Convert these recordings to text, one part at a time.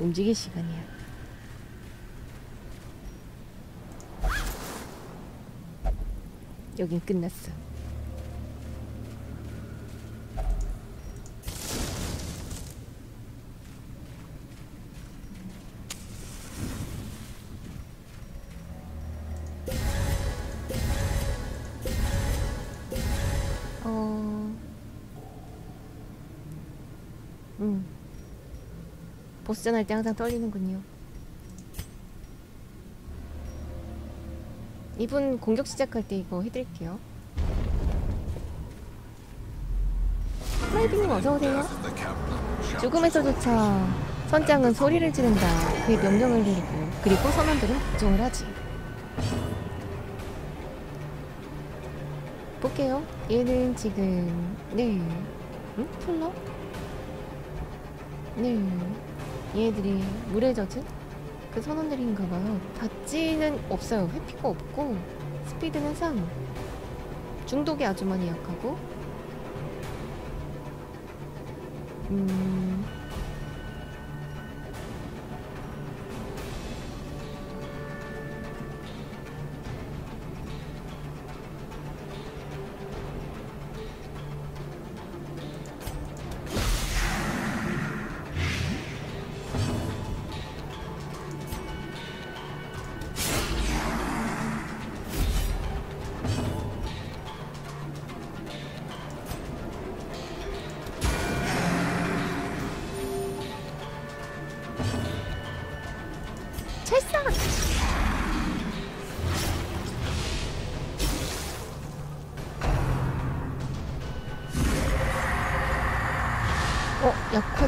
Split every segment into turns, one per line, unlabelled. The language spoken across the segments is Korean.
움직일 시간이야. 여긴 끝났어. 보스전 할 때 항상 떨리는군요. 이분 공격 시작할 때 이거 해드릴게요. 프라이빙님 어서오세요. 죽음에서조차 선장은 소리를 지른다. 그의 명령을 내리고 그리고 선원들은 복종을 하지. 볼게요. 얘는 지금 네, 응? 풀러? 네, 얘들이 물에 젖은 그 선원들인가봐요. 닿지는 없어요. 회피가 없고 스피드는 3. 중독이 아주 많이 약하고 음...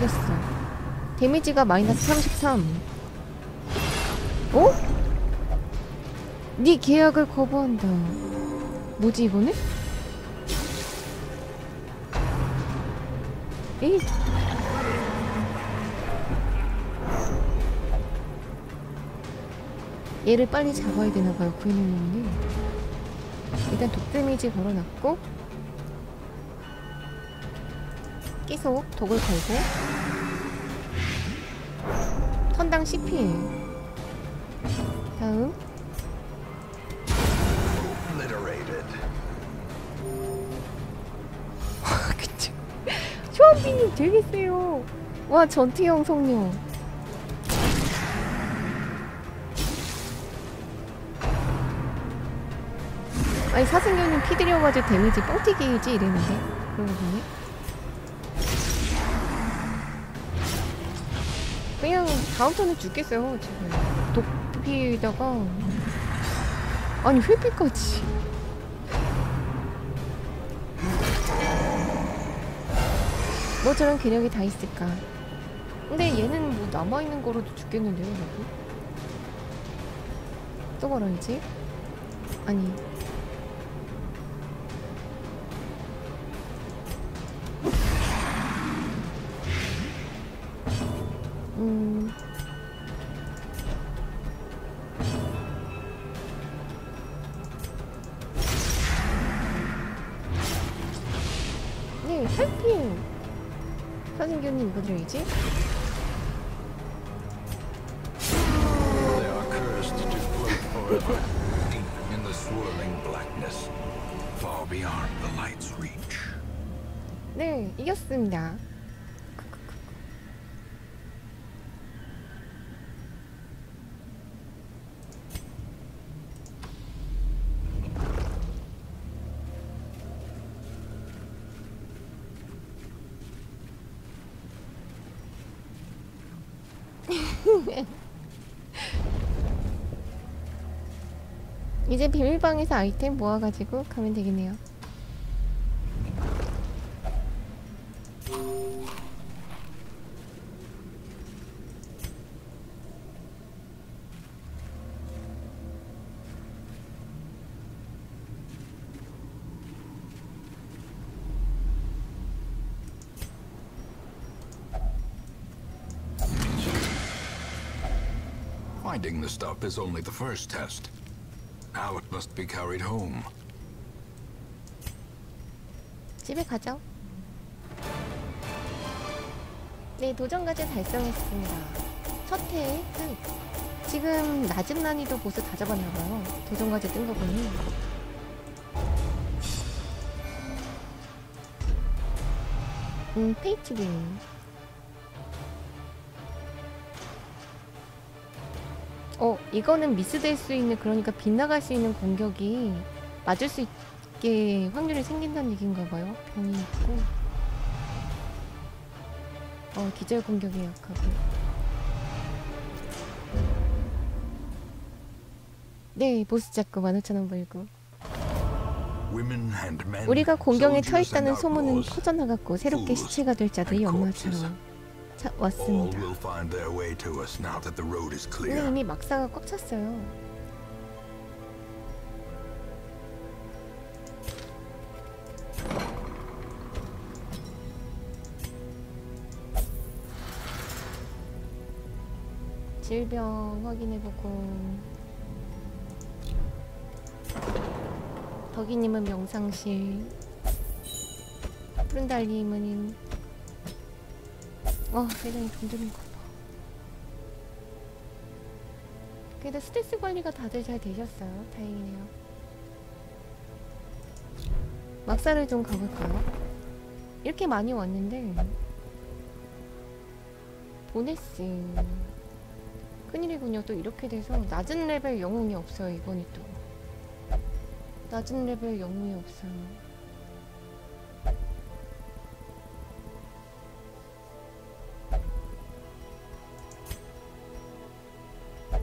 약화됐어. 데미지가 마이너스 33. 어? 네 계약을 거부한다. 뭐지 이거는? 에이. 얘를 빨리 잡아야 되나봐요 구해놓는 일단 독 데미지 걸어놨고 계속 독을 걸고. 선당 CP 다음. 그쵸 쇼한비님 되게 세요. 와 전투형 성녀 아니 사승교님 피 들여가지고 데미지 뻥튀기지 이랬는데? 그러고 보니 다음 턴에 죽겠어요 지금. 독피에다가. 아니 회피까지. 뭐 저런 괴력이 다 있을까? 근데 얘는 뭐 남아있는 거로도 죽겠는데요 여기 또 걸어야지? 아니. 음.
Swirling blackness, far beyond the light's reach.
네, 이겼습니다. 이제 비밀방에서 아이템 모아가지고 가면 되겠네요.
Finding the stuff is only the first test. Now it must be carried home.
집에 가죠. 네, 도전 과제 달성했습니다. 첫 해 끝. 지금 낮은 난이도 보스 다 잡았나봐요. 도전 과제 뜬 거 보니. 음, 페이트링. 어, 이거는 미스될 수 있는, 그러니까 빗나갈 수 있는 공격이 맞을 수 있게 확률이 생긴다는 얘기인가 봐요. 병이 있고. 어, 기절 공격에 약하고. 네, 보스 잡고 15,000원 벌고. 우리가 공경에 처
soldiers
있다는
and
소문은 퍼져나갔고 새롭게 시체가 될 자들이. 연마처럼 자,
all
왔습니다.
will find their way to us now that the road is
근데. 이미 막사가 꽉 찼어요. 질병 확인해보고 덕이님은 명상실 푸른달님은 어 세상에 돈 드는 거 봐. 그래도 스트레스 관리가 다들 잘 되셨어요. 다행이네요. 막사를 좀 가볼까요? 이렇게 많이 왔는데 보네스 큰일이군요. 또 이렇게 돼서 낮은 레벨 영웅이 없어요. 이번이 또 낮은 레벨 영웅이 없어요.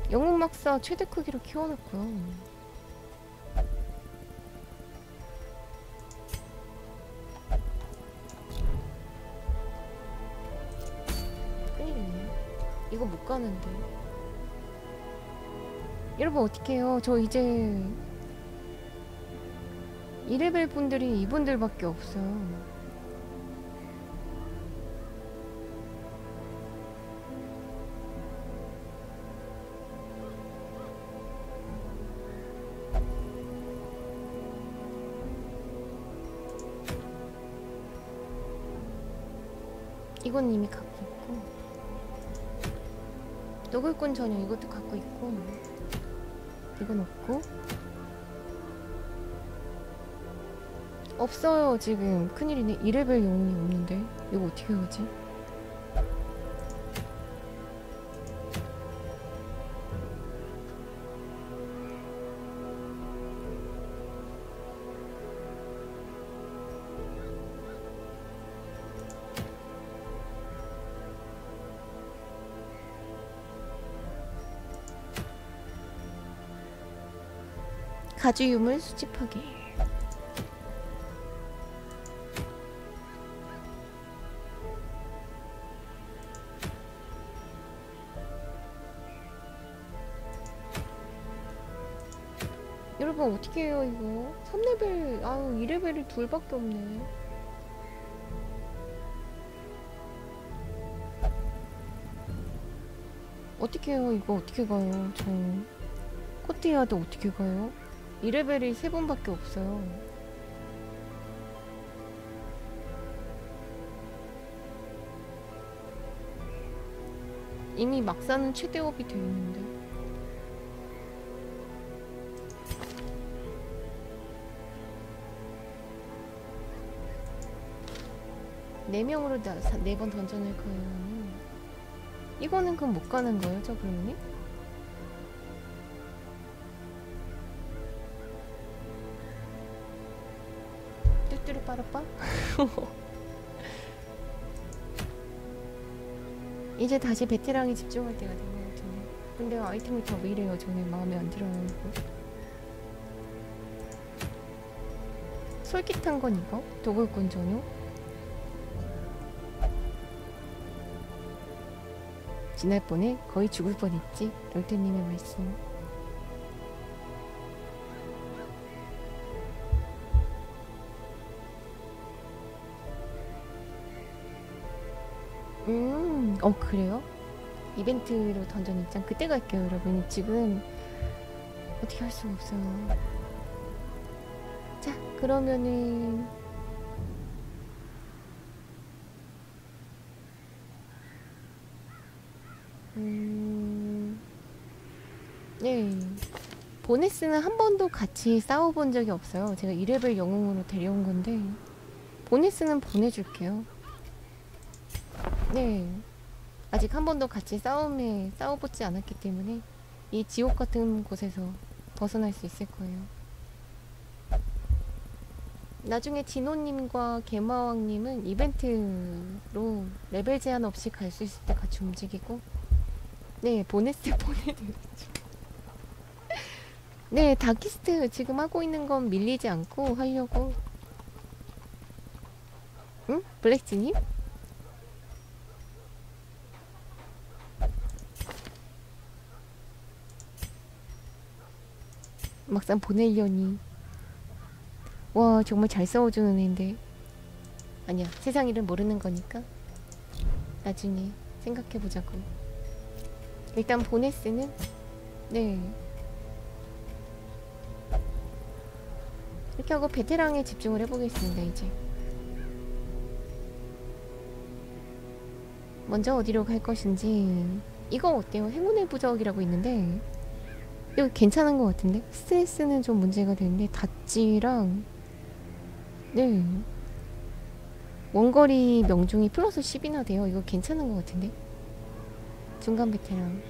영웅 막사 최대 크기로 키워놨고요. 큰일이네. 이거 못 가는데. 여러분 어떻게 해요? 저 이제 2레벨 분들이 이분들밖에 없어요. 이건 이미 갖고 있고 노골꾼 전용 이것도 갖고 있고 이건 없고 없어요 지금. 큰일이네. 2레벨 영웅이 없는데. 이거 어떻게 하지? 유물 수집하기. 여러분 어떻게 해요 이거? 3레벨 아우 2레벨이 둘밖에 없네. 어떻게 해요? 이거 어떻게 가요? 저 코트야드 어떻게 가요? 2레벨이 3번밖에 없어요 이미 막사는 최대업이 되어 있는데 네 명으로 네번 던져낼 거예요. 이거는 그럼 못 가는 거예요, 저 그러니? 뚜뚜루 빠라빠? 이제 다시 베테랑에 집중할 때가 된 것 같은데. 근데 아이템이 다 왜 이래요? 저는 마음에 안 들어요. 이거. 솔깃한 건 이거? 도굴꾼 전용? 지날 뻔에 거의 죽을 뻔했지. 롤테님의 말씀. 음, 어 그래요? 이벤트로 던전 입장 그때 갈게요, 여러분. 지금 어떻게 할 수가 없어요. 자, 그러면은 음. 네. 보네스는 한 번도 같이 싸워본 적이 없어요. 제가 2레벨 영웅으로 데려온 건데 보네스는 보내줄게요. 네. 아직 한 번도 같이 싸움에 싸워보지 않았기 때문에 이 지옥 같은 곳에서 벗어날 수 있을 거예요. 나중에 진호님과 개마왕님은 이벤트로 레벨 제한 없이 갈 수 있을 때 같이 움직이고 네 보네스 보내드리죠. 네 다키스트 지금 하고 있는 건 밀리지 않고 하려고 응? 블랙지님? 막상 보내려니. 와 정말 잘 싸워주는 애인데. 아니야 세상 일은 모르는 거니까. 나중에 생각해보자고. 일단 보네스는 네. 이렇게 하고 베테랑에 집중을 해보겠습니다 이제. 먼저 어디로 갈 것인지. 이거 어때요? 행운의 부적이라고 있는데 이거 괜찮은 것 같은데? 스트레스는 좀 문제가 되는데 다찌랑 네. 원거리 명중이 플러스 10이나 돼요. 이거 괜찮은 것 같은데? 중간 베테랑.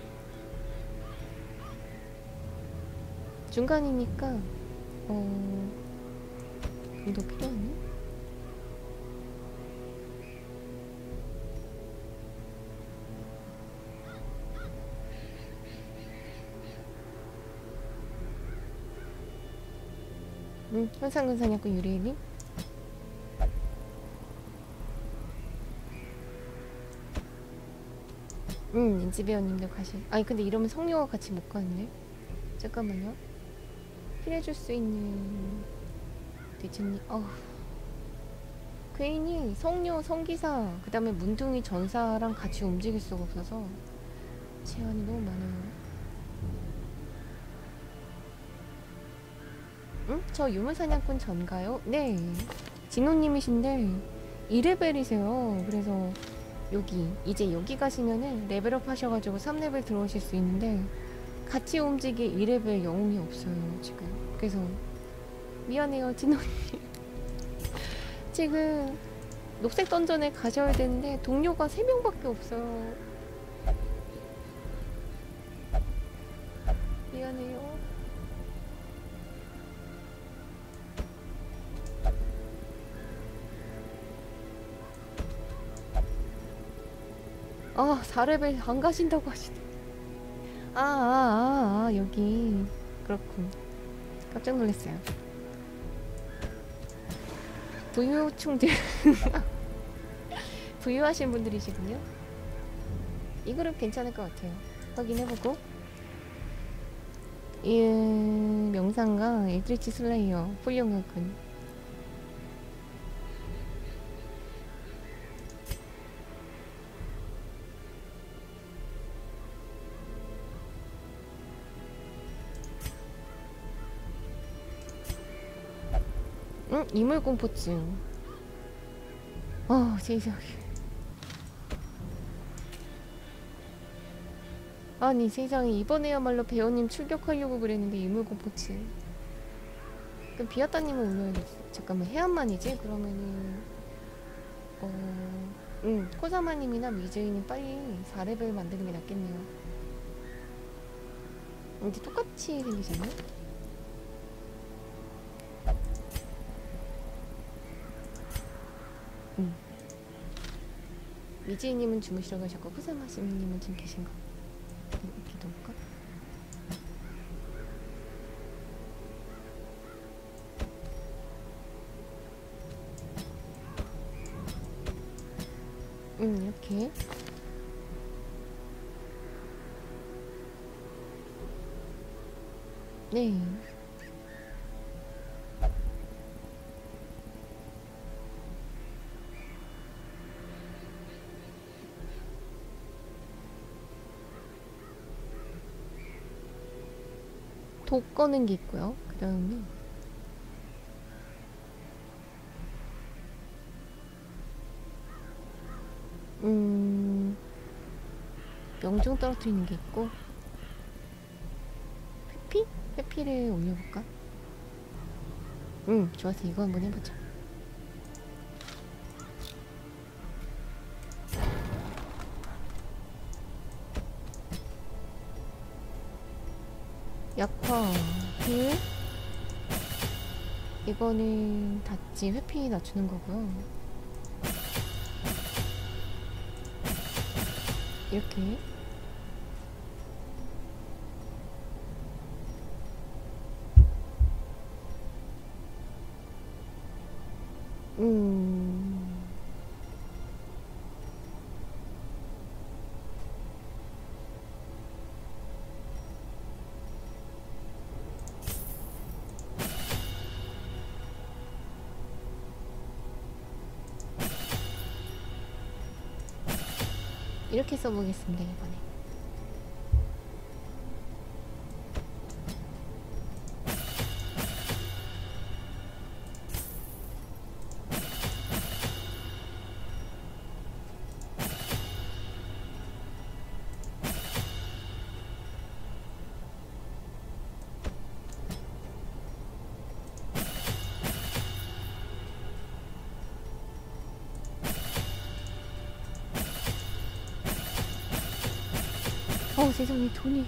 중간이니까 어 좀더 필요하네 응, 현상근사냐고 유리님? 응, 인지배우님도 가실. 아니 근데 이러면 성녀와 같이 못 가는데? 잠깐만요. 필해줄 수 있는 대체님. 어우. 괜히 성녀, 성기사, 그 다음에 문둥이 전사랑 같이 움직일 수가 없어서 제한이 너무 많아요. 응? 저 유물사냥꾼 전가요? 네. 진호님이신데 2레벨이세요. 그래서 여기 이제 여기 가시면은 레벨업 하셔가지고 3레벨 들어오실 수 있는데 같이 움직일 2레벨 영웅이 없어요 지금. 그래서 미안해요 진호님. 지금 녹색 던전에 가셔야 되는데 동료가 3명밖에 없어요. 아, 4레벨 안 가신다고 하시네. 아, 아, 아, 아, 여기. 그렇군. 깜짝 놀랐어요. 부유충들. 부유하신 분들이시군요. 이 그룹 괜찮을 것 같아요. 확인해보고. 이 명상가 엘드리치 슬레이어 훌륭하군. 이물공포증. 아, 세상에. 아니, 세상에. 이번에야말로 배우님 출격하려고 그랬는데 이물공포증. 그럼 비아따님은 오늘, 잠깐만, 해안만이지? 그러면은, 어, 응, 코사마님이나 미즈이님 빨리 4레벨 만드는 게 낫겠네요. 이제 똑같이 생기잖아 요? 미지님은 주무시러 가셨고 후사마시님은 지금 계신 거 이렇게 놓을까? 음 이렇게 네 독 꺼는 게 있고요. 그 다음에 음 명중 떨어뜨리는 게 있고 회피를 올려볼까? 응, 좋았어. 이거 한번 해보자. 이거는 닷지 회피 낮추는 거고요. 이렇게. 이렇게 써보겠습니다 이번에 세상에 돈이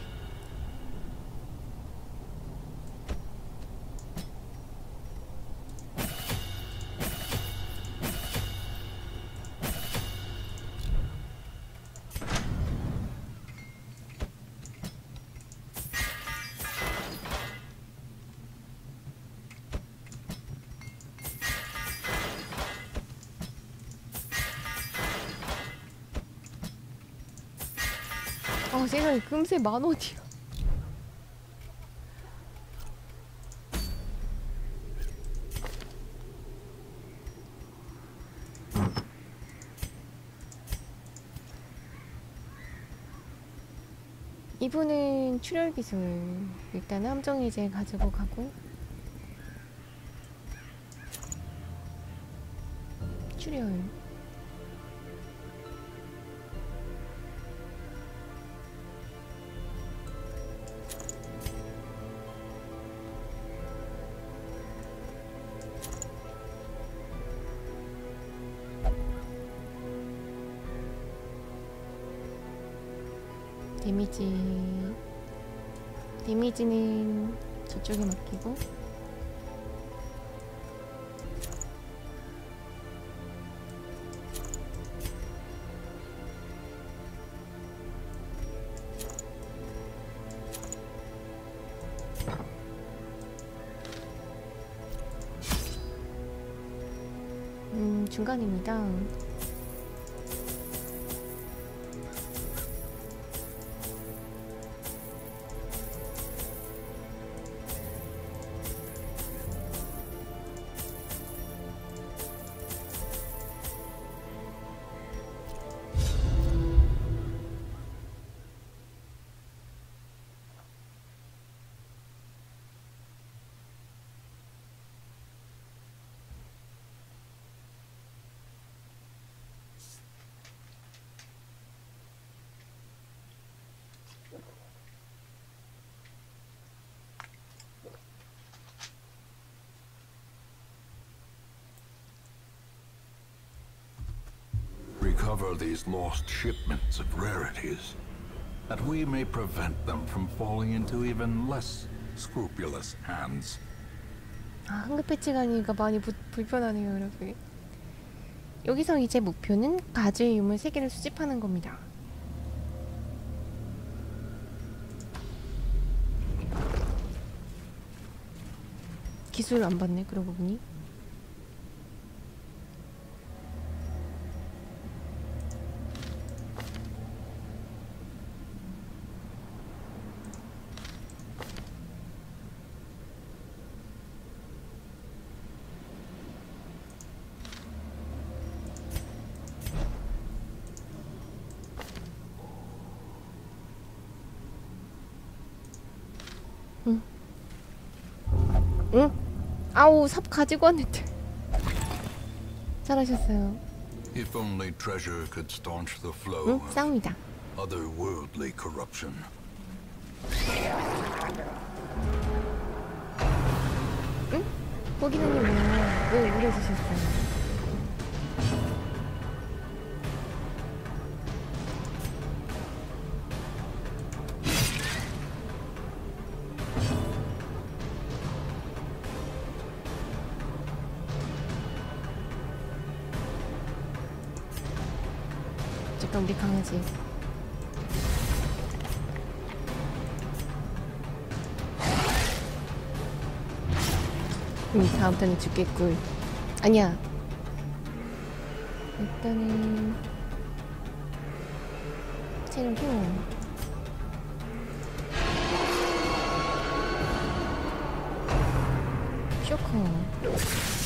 세상에 금세 만 원이야. 이분은 출혈 기술 일단 함정 이제 가지고 가고. 출혈 데미지 데미지는 저쪽에 맡기고. 음 중간입니다
Recover these lost shipments of rarities, that we may prevent them from falling into even less scrupulous hands.
아, 한급 패치가 아니니까 많이 부, 불편하네요, 여러분. 여기서 이제 목표는 가지의 유물 3개를 수집하는 겁니다. 기술 안 받네, 그러고 보니. 아우 삽 가지고 왔는데 잘하셨어요
If only treasure could staunch the flow
응? 싸움이다
otherworldly corruption
응? 고기사님 왜, 왜 울어주셨어요? 강아지 음, 다음 턴에 죽겠군. 아니야. 일단은 체력. 쇼커.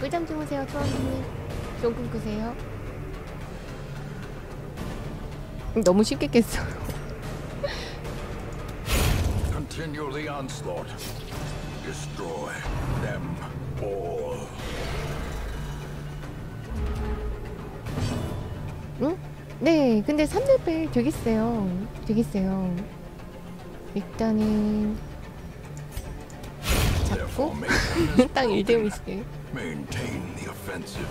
꿀잠 주무세요, 초원님. 좋은 꿈 꾸세요. 음, 너무 쉽게 깼어.
Continue the onslaught. Destroy them all.
응? 네, 근데 3레벨 되게 세요. 되게 세요. 일단은 잡고
maintain this
딱 1대
broken.
5이지.
Maintain the offensive.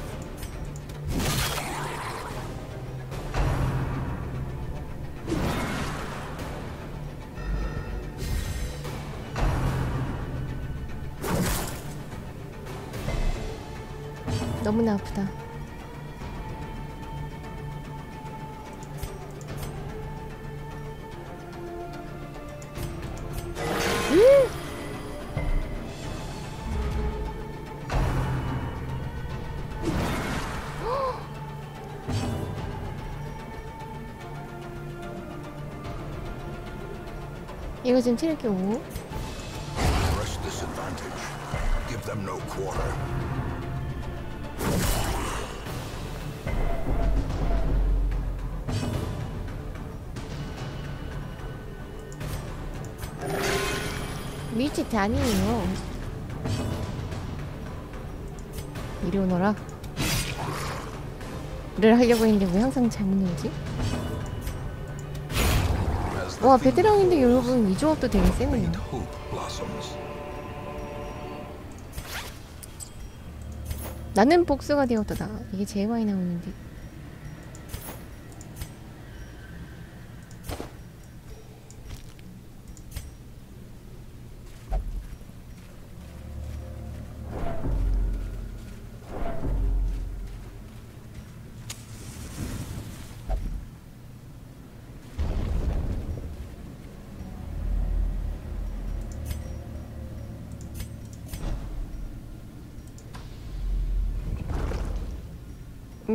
너무나 아프다. 이거 지금 체력이 5.
Press this advantage. Give them no quarter.
밀치트 아니에요. 이리 오너라. 를 하려고 했는데 왜 항상 잘못 누르지? 와 베테랑인데 여러분 이 조합도 되게 세네요. 나는 복수가 되었다. 이게 제일 많이 나오는데.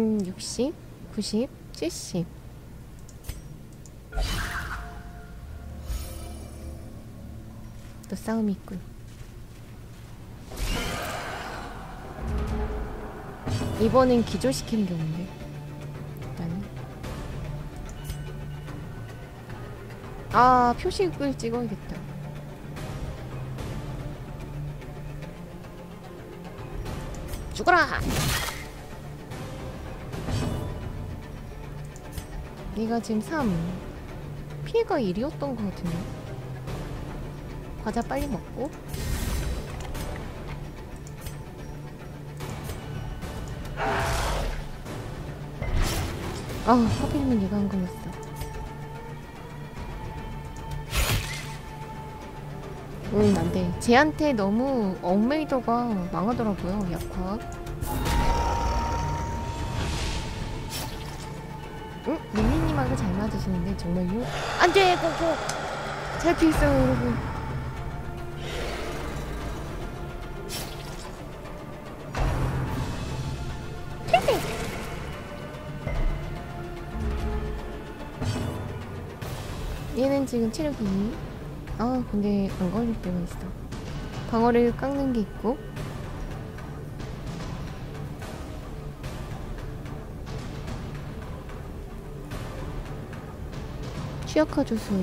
음, 60, 90, 70. 또 싸움이 있군. 이번엔 기절시키는 게 없네. 일단은. 아, 표식을 찍어야겠다. 죽어라! 얘가 지금 3 피해가 1이었던 것 같은데? 과자 빨리 먹고. 아 하필이면 얘가 안 걸렸어 음 안돼. 쟤한테 너무 엉메이더가 망하더라고요 약화 잘 맞으시는데 정말요? 안돼 고고 잘 피했어요 여러분! 얘는 지금 체력이 2. 아 근데 안 걸릴 때가 있어 방어를 깎는 게 있고 취약화 주술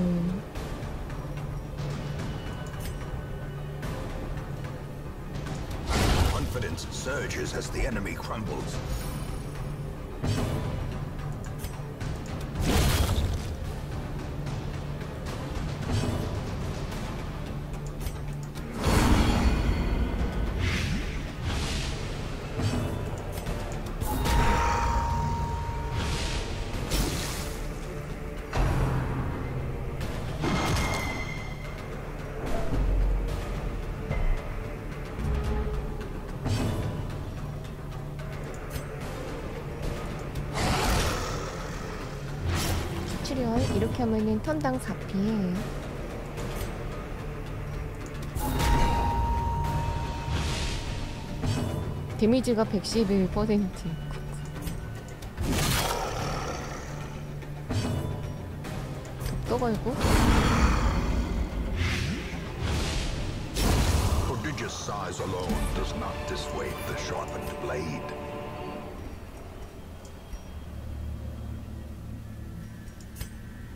Confidence surges as the enemy crumbles.
이렇게 하면은 턴당 4피해 데미지가 111% 독도 걸고
Prodigious size alone does not dissuade the sharpened blade.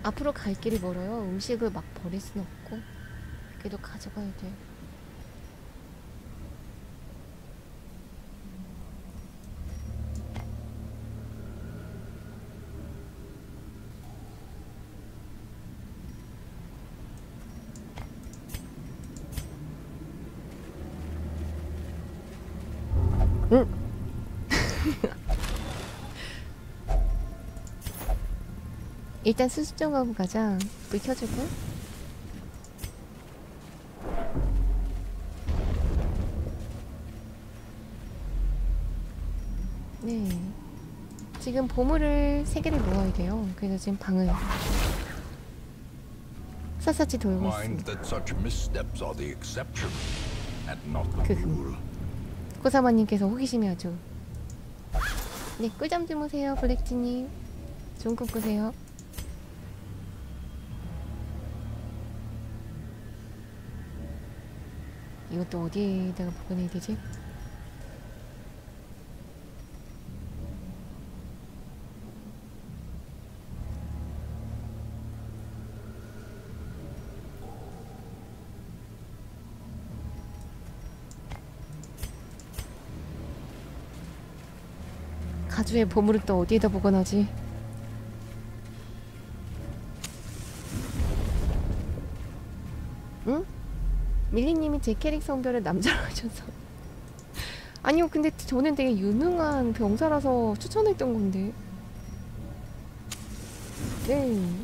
앞으로 갈 길이 멀어요. 음식을 막 버릴 순 없고 그래도 가져가야 돼. 응. 일단 수수정하고 가자. 불 켜주고. 네. 지금 보물을 세 개를 모아야 돼요. 그래서 지금 방을 샅샅이 돌고 있습니다. 그-
rule.
코사마님께서 호기심이 아주. 네, 꿀잠 주무세요, 블랙지님. 좋은 꿈 꾸세요. 이것도 어디에다가 보관해야 되지? 가주의 보물을 또 어디에다 보관하지? 제 캐릭 성별을 남자로 하셔서. 아니요 근데 저는 되게 유능한 병사라서 추천했던 건데. 네